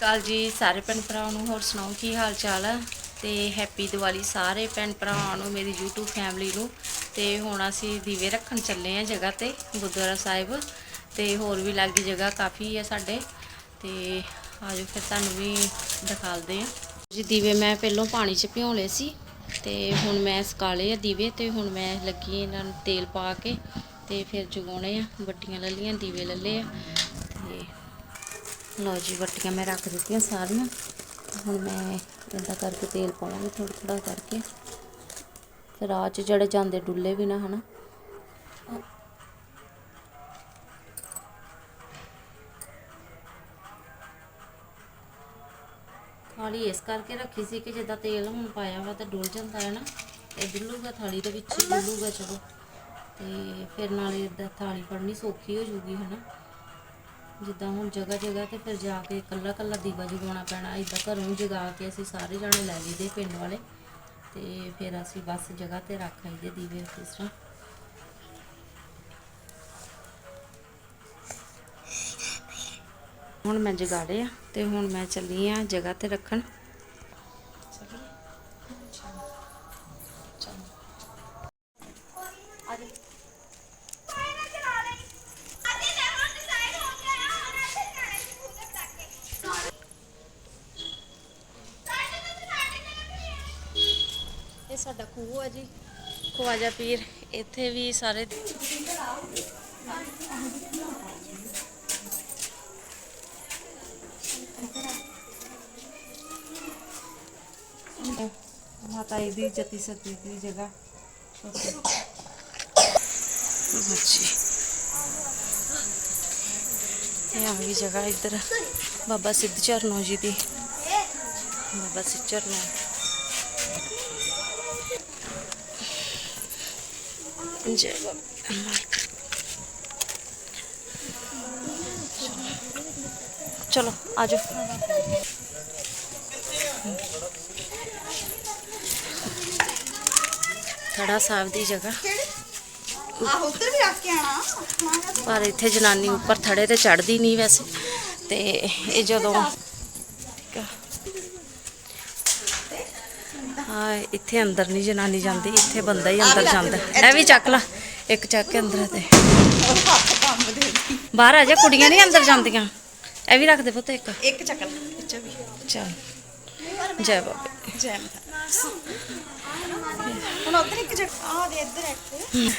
ਕਾਲ ਜੀ ਸਾਰੇ ਭੈਣ ਭਰਾਵਾਂ ਨੂੰ, ਹੋਰ ਸੁਣਾਓ ਕੀ ਹਾਲ ਚਾਲ ਆ? ਤੇ ਹੈਪੀ ਦੀਵਾਲੀ ਸਾਰੇ ਭੈਣ ਭਰਾਵਾਂ ਨੂੰ, ਮੇਰੀ YouTube ਫੈਮਿਲੀ ਨੂੰ। ਤੇ ਹੁਣ ਅਸੀਂ ਦੀਵੇ ਰੱਖਣ ਚੱਲੇ ਆ ਜਗ੍ਹਾ ਤੇ, ਗੁਰਦੁਆਰਾ ਸਾਹਿਬ। ਤੇ ਹੋਰ ਵੀ ਲਾਗੀ ਜਗ੍ਹਾ ਕਾਫੀ ਆ ਸਾਡੇ। ਤੇ ਆਜੋ ਫਿਰ ਤੁਹਾਨੂੰ ਵੀ ਦਿਖਾਲਦੇ ਆ। ਜੀ ਦੀਵੇ ਮੈਂ ਪਹਿਲਾਂ ਪਾਣੀ 'ਚ ਭਿਉਂ ਲਏ ਸੀ। ਤੇ ਹੁਣ ਮੈਂ ਸਕਾਲੇ ਆ ਦੀਵੇ ਤੇ ਹੁਣ ਮੈਂ ਲੱਗੀ ਇਹਨਾਂ ਨੂੰ ਤੇਲ ਪਾ ਕੇ। ਤੇ ਫਿਰ ਜਗਾਉਣੇ ਆ, ਵੱਟੀਆਂ ਲੈ ਲਈਆਂ, ਦੀਵੇ ਲੈ ਆ। ਲਓ ਜੀ, ਵੱਟੀਆਂ ਮੈਂ ਰੱਖ ਦਿੱਤੀਆਂ ਸਾਰੀਆਂ। ਹੁਣ ਮੈਂ ਇਦਾਂ ਕਰਕੇ ਤੇਲ ਪਾਵਾਂਗੀ ਥੋੜਾ ਥੋੜਾ ਕਰਕੇ। ਫਿਰ ਰਾਹ 'ਚ ਜਿਹੜੇ ਜਾਂਦੇ ਡੁੱਲੇ ਵੀ ਨਾ, ਹਨਾ। ਥਾਲੀ ਇਸ ਕਰਕੇ ਰੱਖੀ ਸੀ ਕਿ ਜਿੱਦਾਂ ਤੇਲ ਹੁਣ ਪਾਇਆ ਵਾ ਤਾਂ ਡੁੱਲ ਜਾਂਦਾ ਹੈ ਨਾ ਇਹ ਡੁੱਲੂਗਾ ਥਾਲੀ ਦੇ ਵਿੱਚ, ਡੁੱਲੂਗਾ ਚਲੋ। ਤੇ ਫਿਰ ਨਾਲੇ ਇਦਾਂ ਥਾਲੀ ਫੜਨੀ ਸੌਖੀ ਹੋ ਜੂਗੀ, ਹਨਾ। ਜਿੱਦਾਂ ਹੁਣ ਜਗ੍ਹਾ ਜਗ੍ਹਾ ਤੇ ਫਿਰ ਜਾ ਕੇ ਇਕੱਲਾ ਇਕੱਲਾ ਦੀਵਾ ਜਗਾਉਣਾ ਪੈਣਾ ਇਦਾਂ ਘਰੋਂ ਜਗਾ ਕੇ ਅਸੀਂ ਸਾਰੇ ਜਾਣੇ ਲੈ ਲਈਦੇ ਪਿੰਡ ਵਾਲੇ ਤੇ ਫਿਰ ਅਸੀਂ ਬਸ ਜਗ੍ਹਾ ਤੇ ਰੱਖ ਆਈਦੇ ਦੀਵੇ ਇਸ ਤਰ੍ਹਾਂ। ਹੁਣ ਮੈਂ ਜਗਾੜੇ ਆ ਤੇ ਹੁਣ ਮੈਂ ਚੱਲੀ ਆ ਜਗ੍ਹਾ ਤੇ ਰੱਖਣ। ਸਾਡਾ ਖੂਹ ਆ ਜੀ। ਖਵਾਜਾ ਪੀਰ। ਇੱਥੇ ਵੀ ਸਾਰੇ ਮਾਤਾ ਜੀ ਦੀ ਜਤੀ ਸਤੀ ਦੀ ਜਗ੍ਹਾ। ਛੋਟੀ ਅੱਛੀ ਇਹ ਆ ਗਈ ਜਗ੍ਹਾ ਇੱਧਰ। ਬਾਬਾ ਸਿੱਧ ਚਰਨੋ ਜੀ ਦੀ। ਬਾਬਾ ਸਿੱਧ ਚਰਨੋ। ਜੈ ਬਾਬਾ ਚਲੋ ਆਜੋ ਥੜਾ ਸਾਹਿਬ ਦੀ ਜਗ੍ਹਾ। ਆਹੋ ਉੱਧਰ ਵੀ ਰੱਖ ਕੇ ਆਣਾ ਪਰ ਇੱਥੇ ਜਨਾਨੀ ਉੱਪਰ ਥੜੇ ਤੇ ਚੜਦੀ ਨਹੀਂ ਵੈਸੇ। ਤੇ ਇਹ ਜਦੋਂ ਠੀਕ ਆ ਹਾਂ ਇੱਥੇ ਅੰਦਰ ਨਹੀਂ ਜਨਾਨੀ ਜਾਂਦੀ ਇੱਥੇ ਬੰਦਾ ਹੀ ਅੰਦਰ ਜਾਂਦਾ। ਇਹ ਵੀ ਚੱਕ ਲਾ ਇੱਕ ਚੱਕ ਕੇ ਅੰਦਰ ਤੇ। ਬਾਹਰ ਆ ਜਾ ਕੁੜੀਆਂ ਨਹੀਂ ਅੰਦਰ ਜਾਂਦੀਆਂ। ਇਹ ਵੀ ਰੱਖ ਦੇ ਪੁੱਤ ਇੱਕ। ਇੱਕ ਚੱਕਲ ਵਿੱਚੋਂ ਵੀ। ਚਲ। ਜੈ ਬਾਬੇ। ਜੈ ਮਾਤਾ। ਹੁਣ ਉੱਧਰ ਇੱਕ ਜਗ੍ਹਾ ਆ ਦੇ ਇੱਧਰ ਇੱਕ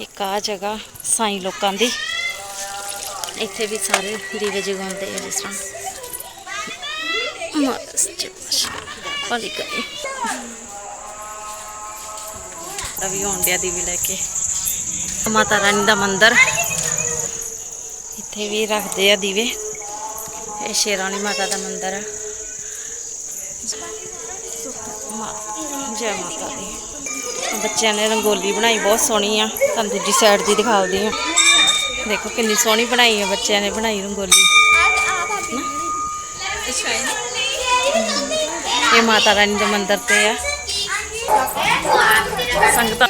ਇੱਕ ਆ ਜਗ੍ਹਾ ਸਾਈ ਲੋਕਾਂ ਦੀ। ਇੱਥੇ ਵੀ ਸਾਰੇ ਦੀਵੇ ਜਗਾਉਂਦੇ ਆ ਜਿਸ ਤਰ੍ਹਾਂ। ਕਰੀ ਰਵੀ ਹੋਂਡਿਆ ਦੀਵੇ ਲੈ ਕੇ ਮਾਤਾ ਰਾਣੀ ਦਾ ਮੰਦਿਰ ਇੱਥੇ ਵੀ ਰੱਖਦੇ ਆ ਦੀਵੇ ਇਹ ਸ਼ੇਰਾਣੀ ਮਾਤਾ ਦਾ ਮੰਦਿਰ ਆ ਮਾ- ਜੈ ਮਾਤਾ ਦੀ ਬੱਚਿਆਂ ਨੇ ਰੰਗੋਲੀ ਬਣਾਈ ਬਹੁਤ ਸੋਹਣੀ ਆ। ਤੁਹਾਨੂੰ ਦੂਜੀ ਸਾਈਡ ਦੀ ਦਿਖਾਉਂਦੀ ਆ। ਦੇਖੋ ਕਿੰਨੀ ਸੋਹਣੀ ਬਣਾਈ ਆ। ਬੱਚਿਆਂ ਨੇ ਬਣਾਈ ਰੰਗੋਲੀ। ਇਹ ਮਾਤਾ ਰਾਣੀ ਦੇ ਮੰਦਿਰ ਤੇ ਆ। ਸੰਗਤਾਂ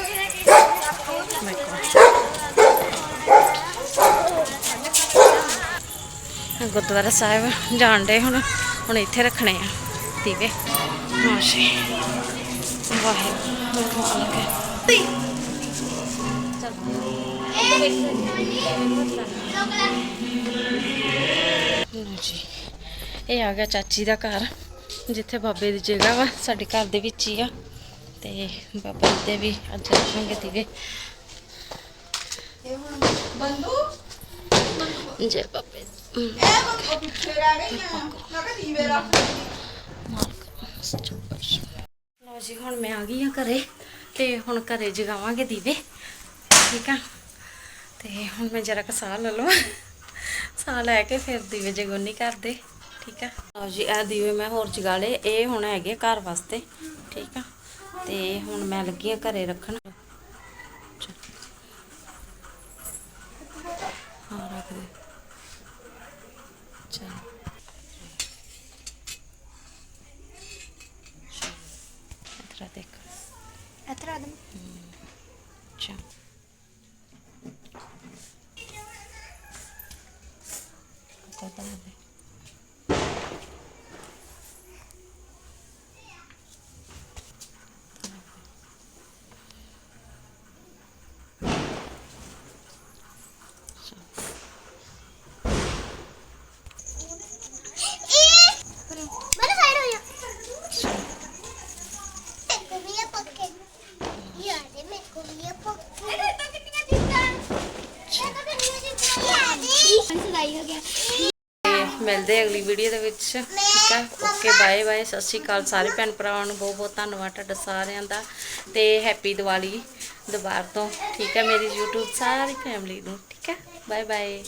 ਗੁਰਦੁਆਰਾ ਸਾਹਿਬ ਜਾਣ ਦੇ ਹੁਣ ਹੁਣ ਇੱਥੇ ਰੱਖਣੇ ਆ ਦੀਵੇ ਮਾਸ਼ੀ। ਵਾਹਿਗੁਰੂ। ਜੀ, ਇਹ ਆ ਗਿਆ ਚਾਚੀ ਦਾ ਘਰ। ਜਿੱਥੇ ਬਾਬੇ ਦੀ ਜਗ੍ਹਾ ਵਾ ਸਾਡੇ ਘਰ ਦੇ ਵਿੱਚ ਹੀ ਆ। ਤੇ ਬਾਬਾ ਜੀ ਦੇ ਵੀ ਅੱਜ ਰੱਖਾਂਗੇ ਦੀਵੇ। ਇਹ ਹੁਣ ਬੰਦੂ? ਜੈ ਬਾਬੇ। ਇਹ ਬੰਦੂ ਪਿੱਛੇ ਰਹਿ ਗਈ ਮੈਂ ਮੈਂ ਕਿਹਾ ਦੀਵੇ ਰੱਖ ਲਓ ਜੀ ਹੁਣ ਮੈਂ ਆ ਗਈ ਆ ਘਰੇ ਤੇ ਹੁਣ ਘਰੇ ਜਗਾਵਾਂਗੇ ਦੀਵੇ। ਠੀਕ ਆ? ਤੇ ਹੁਣ ਮੈਂ ਜਰਾ ਕੁ ਸਾਹ ਲੈ ਲਵਾਂ। ਸਾਹ ਲੈ ਕੇ ਫਿਰ ਦੀਵੇ ਜਗਾਉਣੀ ਕਰਦੇ। ਠੀਕ ਆ? ਲਓ ਜੀ ਇਹ ਦੀਵੇ ਮੈਂ ਹੋਰ ਜਗਾ ਲਏ ਇਹ ਹੁਣ ਹੈਗੇ ਘਰ ਵਾਸਤੇ ਠੀਕ ਆ? ਤੇ ਹੁਣ ਮੈਂ ਲੱਗੀ ਆ ਘਰੇ ਰੱਖਣ। ਹਾਂ ਰੱਖ ਦੇ। ਚਲ। ਇਤਰਾ ਦੇਖ। ਕੋਤਾ ਹੋ ਗਿਆ ਮਿਲਦੇ ਅਗਲੀ ਵੀਡੀਓ ਦੇ ਵਿੱਚ, ਠੀਕ ਹੈ ਓਕੇ ਬਾਏ ਬਾਏ ਸਤਿ ਸ਼੍ਰੀ ਅਕਾਲ ਸਾਰੇ ਭੈਣ ਭਰਾਵਾਂ ਨੂੰ ਬਹੁਤ ਬਹੁਤ ਧੰਨਵਾਦ ਤੁਹਾਡਾ ਸਾਰਿਆਂ ਦਾ, ਤੇ ਹੈਪੀ ਦੀਵਾਲੀ ਦੁਬਾਰ ਤੋਂ, ਠੀਕ ਹੈ ਮੇਰੀ YouTube ਸਾਰੀ ਫੈਮਿਲੀ ਨੂੰ, ਠੀਕ ਹੈ ਬਾਏ ਬਾਏ